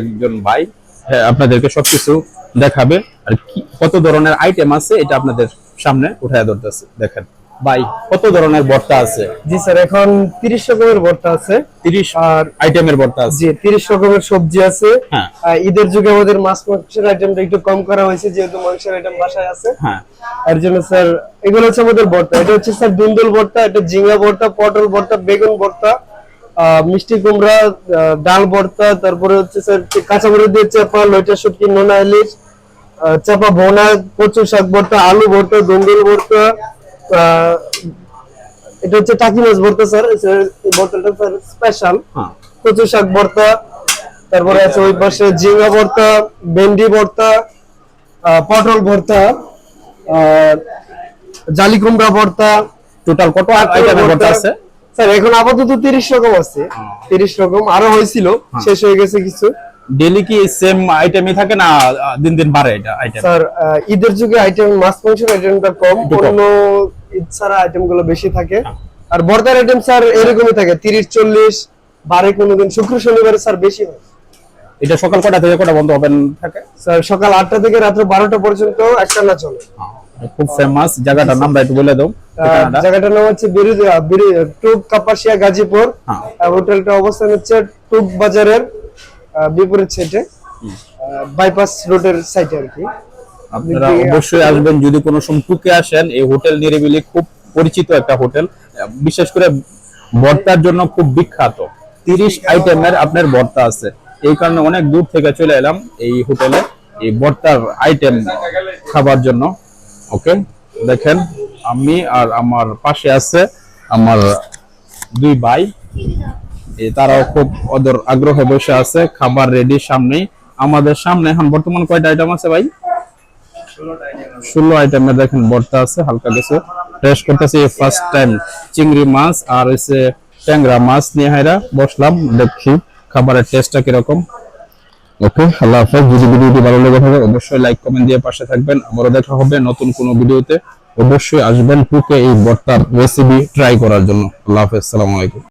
একজন ভাই হ্যাঁ, আপনাদেরকে সবকিছু দেখাবে। আর কি কত ধরনের আইটেম আছে এটা আপনাদের সামনে উঠায় ধরতেছে দেখেন। ভাই কত ধরনের ভর্তা আছে? জি স্যার এখন তিরিশ রকমের ভর্তা আছে। তিরিশ আর আইটেমের ভর্তা আছে। জি তিরিশ রকমের সবজি আছে। হ্যাঁ। ঈদের যুগে আমাদের মাছ মাংসের আইটেমটা একটু কম করা হয়েছে যেহেতু মাংসের আইটেম বাসায় আছে। হ্যাঁ। এর জন্য স্যার এগুলো হচ্ছে আমাদের ভর্তা। এটা হচ্ছে স্যার দুন্দুল ভর্তা এটা ঝিঙ্গা ভর্তা পটল ভর্তা বেগুন ভর্তা। মিষ্টি কুমড়া ডাল ভর্তা তারপরে হচ্ছে স্যার কাঁচামরিচ দিয়ে চাপা লইটা শুটকি নোনা ইলিশ চাপা ভোনা কচু শাক ভর্তা আলু ভর্তা দুন্দুল ভর্তা এটা হচ্ছে টাকি মাছ ভর্তা স্যার এই ভর্তাটা স্যার স্পেশাল কচু শাক ভর্তা তারপরে আছে ওই পাশে ঝিঙ্গা ভর্তা ভেন্ডি ভর্তা পটল ভর্তা আর জালি কুমড়া ভর্তা। টোটাল কত আইটেমের ভর্তা আছে? স্যার এখন আপাতত তিরিশ রকম আছে। তিরিশ রকম। আরও হয়েছিল। শেষ হয়ে গেছে কিছু। ডেলি কি সেম আইটেমই থাকে না দিন দিন বাড়ে এটা আইটেম স্যার ঈদের যুগে আইটেম মাছ মাংসের আইটেমটা কম। অন্য ঈদ ছাড়া আইটেম বেশি থাকে। আর বর্তার আইটেম স্যার এরকমই থাকে। তিরিশ চল্লিশ বারে কোনোদিন। শুক্র শনিবারে স্যার বেশি হয়। এটা সকাল কটা থেকে কটা বন্ধ ওপেন থাকে? স্যার সকাল আটটা থেকে রাত্র বারোটা পর্যন্ত একটা না চলে। খুব ফেমাস জায়গাটার নামটা একটু বলে দাও। জায়গাটার নাম হচ্ছে টুক কাপাসিয়া গাজীপুর। হ্যাঁ। হোটেলটা অবস্থান হচ্ছে টুক বাজারের বিপরীত সাইডে বাইপাস রোডের সাইডে আর কি। আপনারা অবশ্যই আসবেন। যদি কোনো সময় টুকে আসেন এই হোটেল নিরিবিলি খুব পরিচিত একটা হোটেল। বিশেষ করে ভর্তার জন্য খুব বিখ্যাত। তিরিশ আইটেমের আপনার ভর্তা আছে। এই কারণে অনেক দূর থেকে চলে এলাম এই হোটেলে এই ভর্তার আইটেম খাবার জন্য। ওকে দেখেন। আমি আর আমার পাশে আছে আমার দুই ভাই। তারাও খুব ওদের আগ্রহে বসে আছে, খাবার রেডি সামনেই। আমাদের সামনে এখন বর্তমান কয়টা আইটেম আছে ভাই? ষোলো আইটেমের দেখেন, ভর্তা আছে, হালকা কিছু। টেস্ট করতেছি ফার্স্ট টাইম চিংড়ি মাছ আর হচ্ছে ট্যাংরা মাছ নিয়ে হাইরা বসলাম দেখি খাবারের টেস্টটা কীরকম। ওকে, আল্লাহ হাফেজ। যদি ভিডিওটি ভালো লেগে থাকে, অবশ্যই লাইক কমেন্ট দিয়ে পাশে থাকবেন। আবারও দেখা হবে নতুন কোনো ভিডিওতে। অবশ্যই আসবেন টুকে এই বর্তার রেসিপি ট্রাই করার জন্য। আল্লাহ হাফেজ সালাম আলাইকুম।